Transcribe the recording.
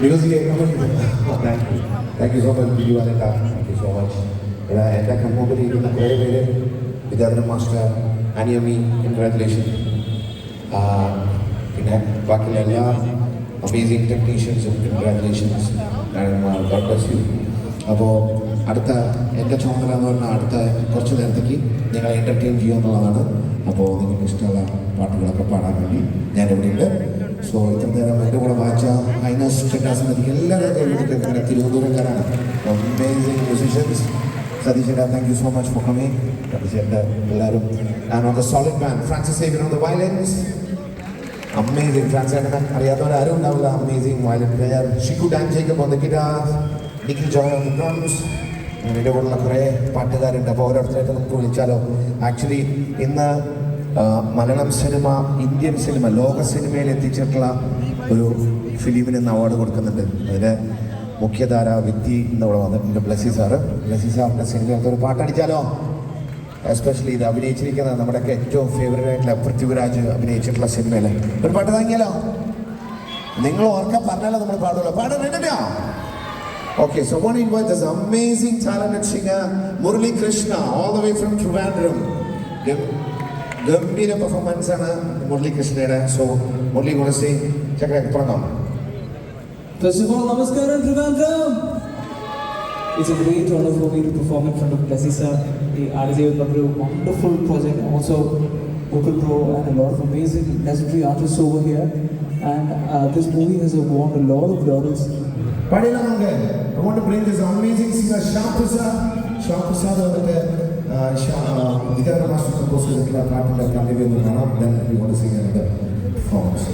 Music thank you thank you so much Biju വാലണ്ട thank you so much എന്റെ കൺമുമ്പിൽ ഇരിക്കുന്ന കുറേ പേര് വിദ്യാധരൻ മാസ്റ്റർ അനിയമി കൺഗ്രാറ്റുലേഷൻ പിന്നെ ബാക്കിയുള്ള എല്ലാ അമേസിങ് ടെക്നീഷ്യൻസും കൺഗ്രാറ്റുലേഷൻസ് അപ്പോൾ അടുത്ത എന്റെ ചുമതല എന്ന് പറഞ്ഞാൽ അടുത്ത കുറച്ച് നേരത്തേക്ക് ഞങ്ങളെ എന്റർടൈൻ ചെയ്യുക എന്നുള്ളതാണ്. അപ്പോൾ നിങ്ങൾക്ക് ഇഷ്ടമുള്ള പാട്ടുകളൊക്കെ പാടാൻ വേണ്ടി ഞാൻ ഇവിടെയുണ്ട് സോ ഇത്ര നേരം എന്റെ കൂടെ വായിച്ച ചെട്ടാസ് എനിക്ക് എല്ലാവരും കൈവിടിട്ട് നിങ്ങളുടെ തിരുവനന്തപുരംകാരാണ് amazing musicians സതീഷേട്ടാ thank you so much for coming സതീഷേട്ട എല്ലാവരും. Solid man Francis on the violins amazing ഫ്രാൻസേട്ടനെ അറിയാത്തവരാരും ഉണ്ടാവില്ല. Amazing violin player Shikku Dan Jacob on the guitar Nikhil Joy on the drums എന്റെ കൂടെയുള്ള കുറേ പാട്ടുകാരുണ്ട്. അപ്പോൾ ഓരോരുത്തരായിട്ട് നമുക്ക് വിളിച്ചാലോ. ആക്ച്വലി ഇന്ന് മലയാളം സിനിമ ഇന്ത്യൻ സിനിമ ലോക സിനിമയിൽ എത്തിച്ചിട്ടുള്ള ഒരു ഫിലിമിന് ഇന്ന് അവാർഡ് കൊടുക്കുന്നുണ്ട്. അതിന് മുഖ്യധാര വ്യക്തി ഇന്ന് ഇവിടെ വന്നിട്ടുണ്ട് ബ്ലസി സാറ്. ബ്ലസി സാറിന്റെ സിനിമയിലത്തെ ഒരു പാട്ടടിച്ചാലോ? എസ്പെഷ്യലി ഇത് അഭിനയിച്ചിരിക്കുന്നത് നമ്മുടെയൊക്കെ ഏറ്റവും ഫേവറേറ്റ് ആയിട്ടുള്ള പൃഥ്വിരാജ് അഭിനയിച്ചിട്ടുള്ള സിനിമയിലെ ഒരു പാട്ട് താങ്ങിയാലോ? നിങ്ങൾ ഓർക്കാൻ പറഞ്ഞാലോ നമ്മൾ പാടുള്ളൂ. പാടാൻ റെഡിയോ Okay, so I want to invite this amazing talented singer, Murali Krishna, all the way from Trivandrum. Gum- ഗംഭീര പെർഫോമൻസ് ആണ് മുരളി കൃഷ്ണയുടെ സോ മുരളി ഗുണസി ചക്ര തുടങ്ങാം First of all, Namaskaram Trivandrum! It's a great honor for me to perform in front of Blessy sir. The RJ Babru, wonderful project, also Vocal Pro and a lot of amazing legendary artists over here. And uh, this movie has won a lot of laurels. പാടിയില്ല നമുക്ക് I want to bring this amazing singer Shyam Prasad Shyam Prasad അവരുടെ വിദ്യാർത്ഥി master compose ചെയ്തിട്ടുള്ള പാട്ടിന്റെ continue കാണാം then we want another performance